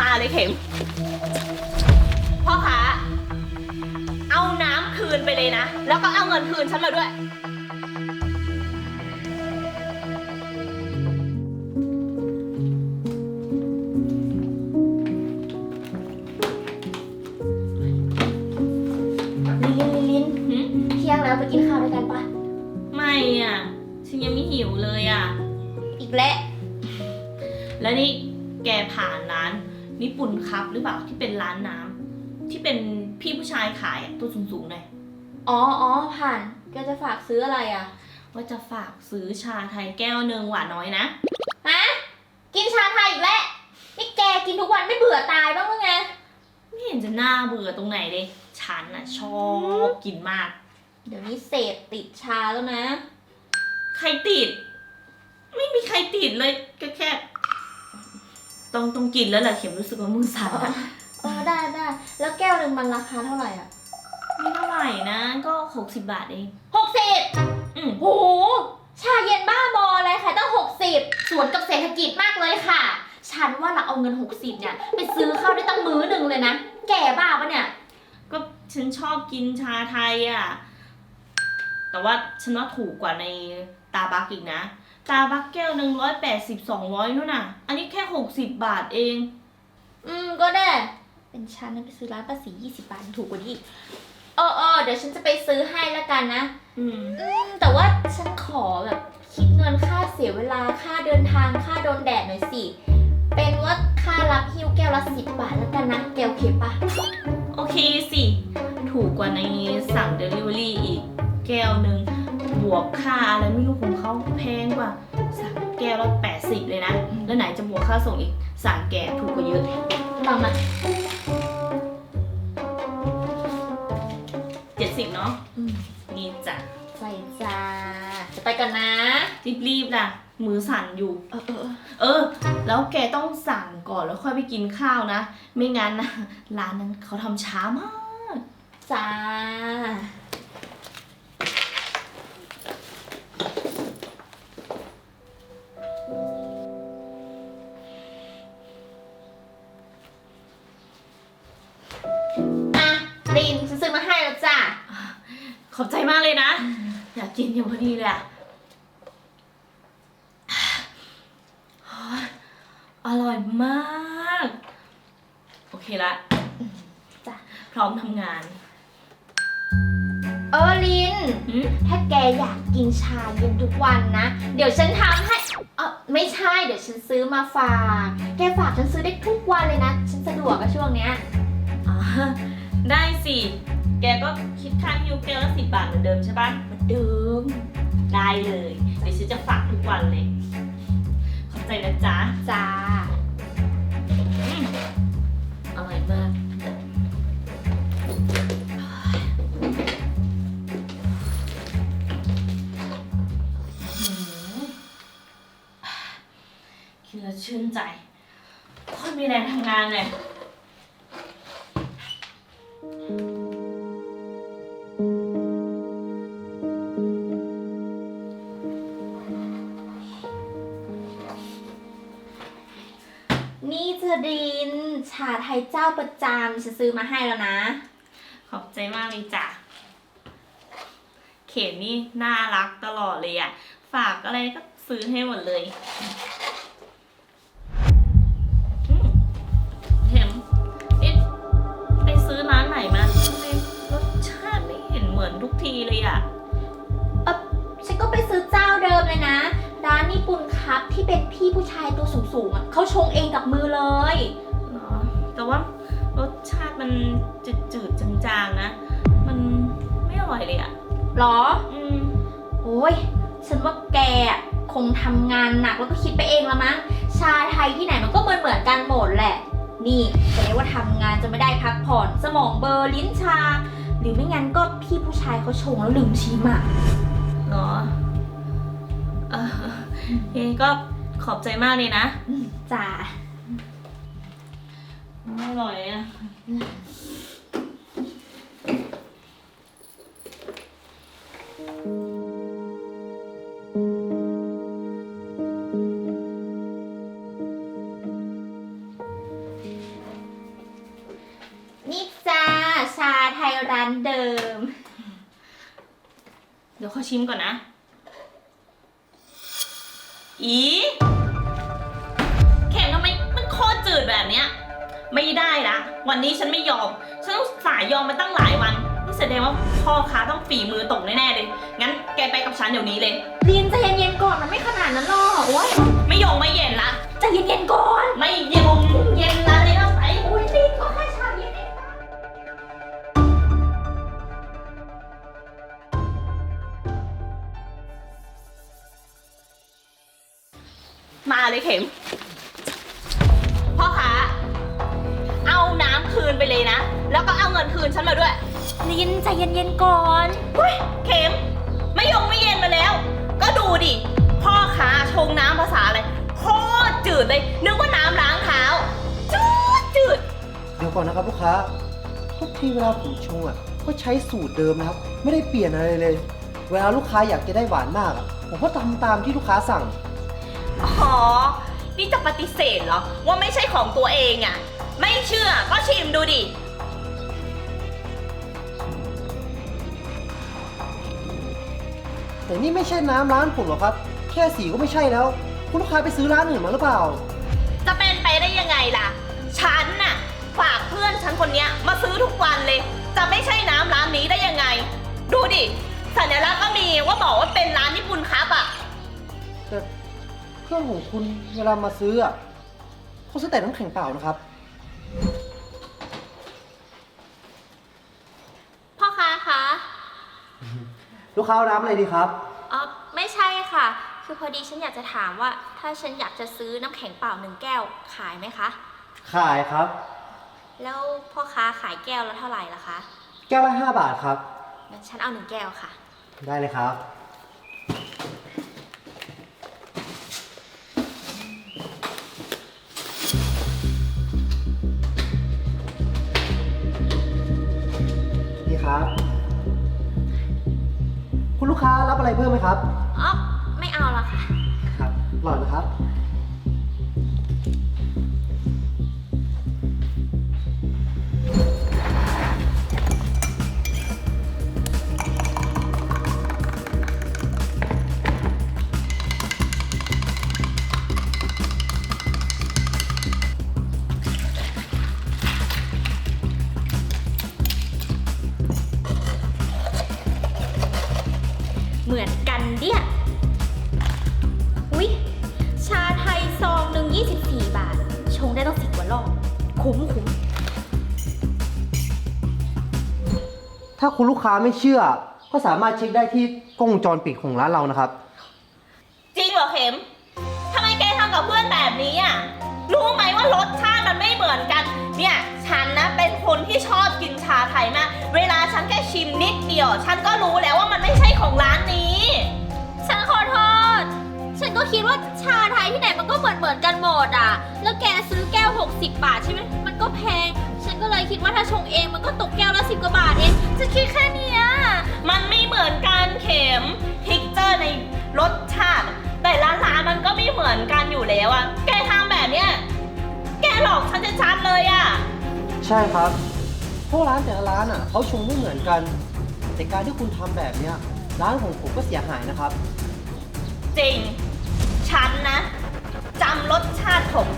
มาเลยเข็ม พ่อค้าเอาน้ำคืนไปเลยนะ แล้วก็เอาเงินคืนฉันมาด้วย ลินลินลินหึเที่ยงแล้วไปกินข้าวด้วยกันปะไม่อะ ฉันยังไม่หิวเลยอะ อีกแล้ว แล้วนี่แกผ่านร้าน ญี่ปุ่นครับหรือเปล่าที่เป็นร้านน้ำที่เป็นพี่ผู้ชายขายอะตัวสูงๆหน่อยอ๋ออ๋อผ่านแกจะฝากซื้ออะไรอะ ว่าจะฝากซื้อชาไทยแก้วหนึ่งหวานน้อยนะฮะกินชาไทยอีกแล้วนี่แกกินทุกวันไม่เบื่อตายบ้างหรือไงไม่เห็นจะน่าเบื่อตรงไหนเลยฉันน่ะชอบกินมาก เดี๋ยวนี้เสพติดชาแล้วนะ ใครติด ไม่มีใครติดเลยก็แค่ ต้องต้องกินแล้วแหละเข็มรู้สึกว่ามือสั่นอะเออได้ได้แล้วแก้วหนึ่งมันราคาเท่าไหร่อะไม่เท่าไหร่นะ ก็หกสิบบาทเอง หกสิบอืมโหชาเย็นบ้าบออะไรขายตั้งหกสิบสวนกับเศรษฐกิจมากเลยค่ะ ฉันว่าเราเอาเงินหกสิบเนี่ยไปซื้อข้าวได้ตั้งมื้อหนึ่งเลยนะ แก่บ้าปะเนี่ย ก็ฉันชอบกินชาไทยอะแต่ว่าฉันว่าถูกกว่าในตาบักอีกนะ ตาบักแก้วหนึ่งร้อยแปดสิบสองร้อยนู่นน่ะ อันนี้แค่หกสิบบาทเอง อืมก็ได้ เป็นฉันนะไปซื้อร้านภาษียี่สิบบาทถูกกว่านี้อีกเออเออเดี๋ยวฉันจะไปซื้อให้แล้วกันนะ อืม อืม แต่ว่าฉันขอแบบคิดเงินค่าเสียเวลาค่าเดินทางค่าโดนแดดหน่อยสิ เป็นว่าค่ารับฮิ้วแก้วละสิบบาทแล้วกันนะแกโอเคปะโอเคสิ ถูกกว่าในสั่งเดลิเวอรี่อีก แก้วหนึ่ง บวกค่าอะไรไม่รู้ของเขาแพงกว่าสั่งแก้วละแปดสิบเลยนะ แล้วไหนจะบวกค่าส่งอีกสั่งแกะถูกกว่าเยอะมามาเจ็ดสิบเนาะอืมนี่จ้ะใส่จ้าจะไปกันนะรีบๆล่ะมือสั่นอยู่เออเออเออเออ แล้วแกต้องสั่งก่อนแล้วค่อยไปกินข้าวนะ ไม่งั้นนะร้านนั้นเขาทำช้ามาก จ้า เคละจ้ะ พร้อมทำงานเออลินหืมถ้าแกอยากกินชาเย็นทุกวันนะ เดี๋ยวฉันทำให้เออไม่ใช่เดี๋ยวฉันซื้อมาฝาก แกฝากฉันซื้อได้ทุกวันเลยนะ ฉันสะดวกอะช่วงเนี้ยอ่าได้สิ แกก็คิดค่าฮิวแก้วละสิบบาทเหมือนเดิมใช่ปะเหมือนเดิม ได้เลย เดี๋ยวฉันจะฝากทุกวันเลย ขอบใจนะจ๊ะ จ้าอืมอร่อย มาก กินแล้วชื่นใจโคนมีแรงทำงานเลยนี่จะดิน ชาไทยเจ้าประจำฉันซื้อมาให้แล้วนะ ขอบใจมากเลยจ้ะ เข็มนี่น่ารักตลอดเลยอะฝากอะไรก็ซื้อให้หมดเลย หรอ อืมโอ้ย ฉันว่าแกอะคงทำงานหนักแล้วก็คิดไปเองละมั้ง ชาไทยที่ไหนมันก็เหมือนเหมือนๆกันหมดแหละ นี่แสดงว่าทำงานจะไม่ได้พักผ่อน สมองเบลอร์ลิ้นชา หรือไม่งั้นก็พี่ผู้ชายเขาชงแล้วลืมชิมอะ เหรอเออเฮ้ก็ขอบใจมากเลยนะอืมจ้า ไม่อร่อยอะานเดิม เดี๋ยวเขาชิมก่อนนะ อีเข็มทำไมมันโคตรจืดแบบเนี้ย ไม่ได้นะวันนี้ฉันไม่ยอม ฉันต้องสายยอมมาตั้งหลายวันนี่แสดงว่าพ่อค้าต้องฝีมือตกแน่ๆเลย งั้นแกไปกับฉันเดี๋ยวนี้เลยลินใจเย็นๆก่อนมันไม่ขนาดนั้นหรอกโอ้ยไม่ยอมไม่เย็นละใจเย็นๆก่อน ไม่ยอมเย็นละ มาเลยเข็ม พ่อค้าเอาน้ำคืนไปเลยนะ แล้วก็เอาเงินคืนฉันมาด้วย ลินใจเย็นๆก่อน เฮ้ยเข็ม ไม่ยงไม่เย็นมาแล้ว ก็ดูดิ พ่อค้าชงน้ำภาษาอะไรโคตรจืดเลย นึกว่าน้ำล้างเท้า จืดจืด เดี๋ยวก่อนนะครับลูกค้า ทุกทีเวลาผมชงอะก็ใช้สูตรเดิมนะครับ ไม่ได้เปลี่ยนอะไรเลย เวลาลูกค้าอยากจะได้หวานมากอะผมก็ทำตามที่ลูกค้าสั่ง อ๋อ นี่จะปฏิเสธเหรอ ว่าไม่ใช่ของตัวเองอะ่ะไม่เชื่อก็ชิมดูดิ แต่นี่ไม่ใช่น้ำร้านผมหรอกครับ แค่สีก็ไม่ใช่แล้ว คุณลูกค้าไปซื้อร้านอื่นมาหรือเปล่า จะเป็นไปได้ยังไงล่ะ ฉันน่ะ ฝากเพื่อนฉันคนเนี้ยมาซื้อทุกวันเลย จะไม่ใช่น้ำร้านนี้ได้ยังไง ดูดิ สัญลักษณ์ก็มีว่าบอกว่าเป็นร้านญี่ปุ่นครับอะแต่ เพื่อนของคุณเวลามาซื้ออะเขาซื้อแต่น้ำแข็งเปล่านะครับ พ่อค้าคะลูกค้าเอาน้ำอะไรดีครับ อ๋อไม่ใช่ค่ะ คือพอดีฉันอยากจะถามว่า ถ้าฉันอยากจะซื้อน้ำแข็งเปล่าหนึ่งแก้วขายไหมคะ ขายครับ แล้วพ่อค้าขายแก้วละเท่าไหร่ล่ะคะแก้วละ5บาทครับงั้นฉันเอาหนึ่งแก้วค่ะ ได้เลยครับ ครับ คุณลูกค้ารับอะไรเพิ่มไหมครับ อ๋อ ไม่เอาละค่ะ ครับหลอดนะครับ คุ้มคุ้มถ้าคุณลูกค้าไม่เชื่อ ก็สามารถเช็คได้ที่กล้องวงจรปิดของร้านเรานะครับ จริงเหรอเข็มทำไมแกทำกับเพื่อนแบบนี้อะ รู้ไหมว่ารสชาติมันไม่เหมือนกัน เนี่ย ฉันนะเป็นคนที่ชอบกินชาไทยมาก เวลาฉันแค่ชิมนิดเดียว ฉันก็รู้แล้วว่ามันไม่ใช่ของร้านนี้ ฉันขอโทษ ฉันก็คิดว่าชาไทยที่ไหนมันก็เหมือนเหมือนกันหมดอะ แล้วแกซื้อแก้ว 60 บาทใช่ไหมมันก็แพง ฉันก็เลยคิดว่าถ้าชงเองมันก็ตกแก้วละ 10 กว่าบาทเองจะคิดแค่เนี้ยมันไม่เหมือนกันเข็มพิกเจอร์ในรสชาติ แต่ละร้านมันก็ไม่เหมือนกันอยู่แล้วอะแกทำแบบเนี้ยแกหลอกฉันจะชัดๆเลยอะใช่ครับเพราะร้านแต่ละร้านอะเขาชงไม่เหมือนกัน แต่การที่คุณทำแบบเนี้ยร้านของผมก็เสียหายนะครับ จริง ฉันนะจำรสชาติของร้านพ่อค้าไ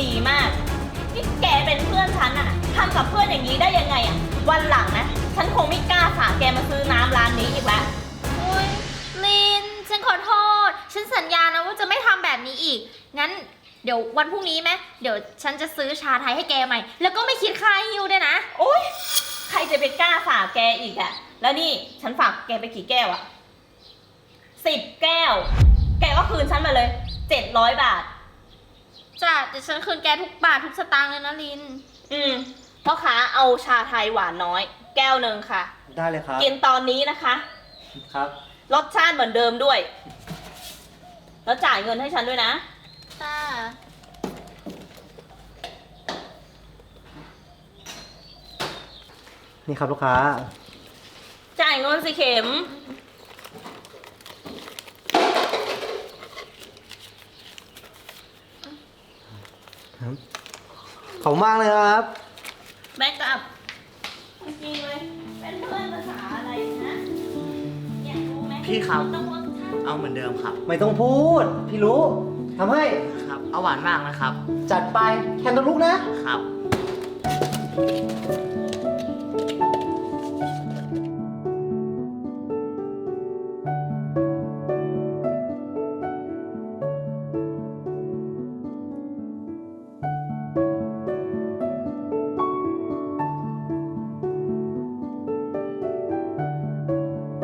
ด้ดีมาก นี่แกเป็นเพื่อนฉันอะทำกับเพื่อนอย่างนี้ได้ยังไงอะวันหลังนะ ฉันคงไม่กล้าฝากแกมาซื้อน้ำร้านนี้อีกแล้วโอ๊ยลิน ฉันขอโทษ ฉันสัญญานะว่าจะไม่ทำแบบนี้อีก งั้นเดี๋ยววันพรุ่งนี้ไหมเดี๋ยวฉันจะซื้อชาไทยให้แกใหม่ แล้วก็ไม่คิดค่าฮิวด้วยนะ โอ๊ย ใครจะไปกล้าฝากแกอีกอะแล้วนี่ฉันฝากแกไปกี่แก้วอะสิบแก้ว แกก็คืนฉันมาเลยเจ็ดร้อยบาท จ้ะเดี๋ยวฉันคืนแกทุกบาททุกสตางค์เลยนะลิน อืมพ่อค้าเอาชาไทยหวานน้อย แก้วหนึ่งค่ะ ได้เลยครับ กินตอนนี้นะคะ ครับ รสชาติเหมือนเดิมด้วย แล้วจ่ายเงินให้ฉันด้วยนะ จ้า นี่ครับลูกค้า จ่ายเงินสิเข็ม ขอบคุณมากเลยนะครับ แบ็กอัพจริงๆเลยเป็นเพื่อนภาษาอะไรนะเนี่ยรู้ไหมพี่ครับ ต้องรสชาติเอาเหมือนเดิมครับ ไม่ต้องพูด พี่รู้ทำให้ครับ เอาหวานมากนะครับ จัดไปแคนตาลูกนะ ครับ